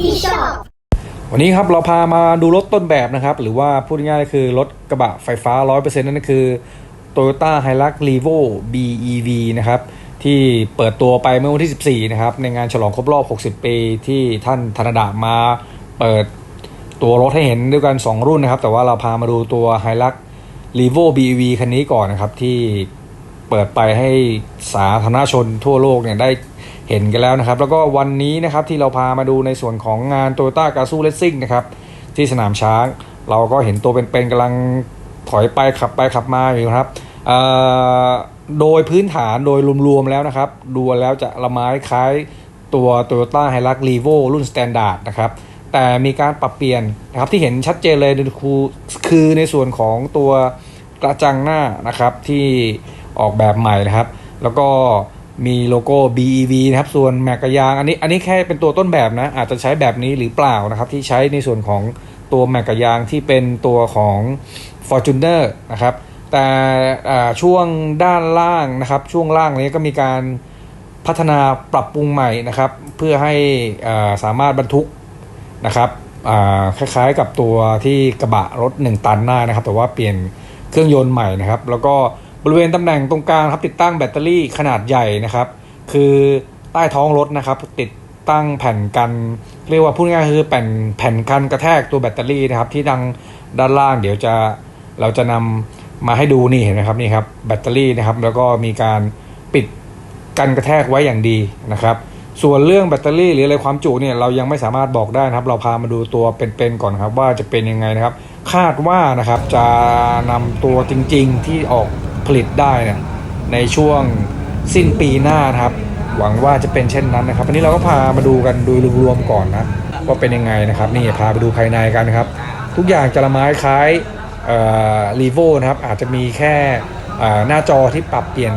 ที่ชอบ วันนี้ครับเราพามาดูรถต้นแบบนะครับ หรือว่าพูดง่ายๆคือรถกระบะไฟฟ้า 100%นั่นก็คือ Toyota Hilux Revo BEV นะครับ ที่เปิดตัวไปเมื่อวันที่ 14 นะครับ ในงานฉลองครบรอบ 60 ปี ที่ท่านธนดามาเปิดตัวรถให้เห็นด้วยกัน 2 รุ่นนะครับ แต่ว่าเราพามาดูตัว Hilux Revo BEV คันนี้ก่อนนะครับที่เปิดไปให้สาธารณชนทั่วโลกเนี่ยได้ เห็นกันแล้วนะครับ แล้วก็วันนี้นะครับที่เราพามาดูในส่วนของงาน Toyota g a z o Racing นะครับที่สนามช้าง เราก็เห็นตัวเป็นๆกำลังถอยไปขับไปขับมาอยู่ครับโดยพื้นฐานโดยรวมๆแล้วนะครับ ดูแล้วจะละไม้คล้ายตัว Toyota Hilux Revo รุ่น Standard นะครับแต่มีการปรับเปลี่ยนนะครับที่เห็นชัดเจนเลยคือในส่วนของตัวกระจังหน้านะครับที่ออกแบบใหม่นะครับ แล้วก็ มีโลโก้ BEV นะครับ ส่วนแม็กกะยาง อันนี้อันนี้แค่เป็นตัวต้นแบบนะ อาจจะใช้แบบนี้หรือเปล่านะครับ ที่ใช้ในส่วนของตัวแม็กกะยางที่เป็นตัวของ Fortuner นะครับ แต่ช่วงด้านล่างนะครับ ช่วงล่างนี้ก็มีการพัฒนาปรับปรุงใหม่นะครับ เพื่อให้สามารถบรรทุกนะครับคล้ายๆกับตัวที่กระบะรถ 1 ตันได้านะครับ แต่ว่าเปลี่ยนเครื่องยนต์ใหม่นะครับ แล้วก็ บริเวณตำแหน่งตรงกลางครับติดตั้งแบตเตอรี่ขนาดใหญ่นะครับ คือใต้ท้องรถนะครับ ติดตั้งแผ่นกันเรียกว่าพูดง่ายคือแผ่นแผ่นกันกระแทกตัวแบตเตอรี่นะครับ ที่ดังด้านล่างเดี๋ยวจะเราจะนำมาให้ดูนี่เห็นไหมครับนี่ครับแบตเตอรี่นะครับ แล้วก็มีการปิดกันกระแทกไว้อย่างดีนะครับ ส่วนเรื่องแบตเตอรี่หรืออะไรความจุเนี่ยเรายังไม่สามารถบอกได้นะครับ เราพามาดูตัวเป็นๆก่อนครับ ว่าจะเป็นยังไงนะครับ คาดว่านะครับจะนำตัวจริง ๆที่ออก ผลิตได้เนี่ยในช่วงสิ้นปีหน้านครับ หวังว่าจะเป็นเช่นนั้นนะครับวันนี้เราก็พามาดูกันโดยรวมๆก่อนนะว่าเป็นยังไงนะครับ นี่พาไปดูภายในกันครับ ทุกอย่างจะละไม้คล้ายรีโวนะครับ อาจจะมีแค่หน้าจอที่ปรับเปลี่ยน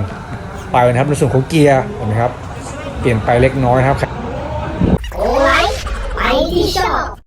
ไปนะครับในส่วนของเกียร์เห็นไหมครับ เปลี่ยนไปเล็กน้อยครับโอไลฟ์ไปที่ชอบ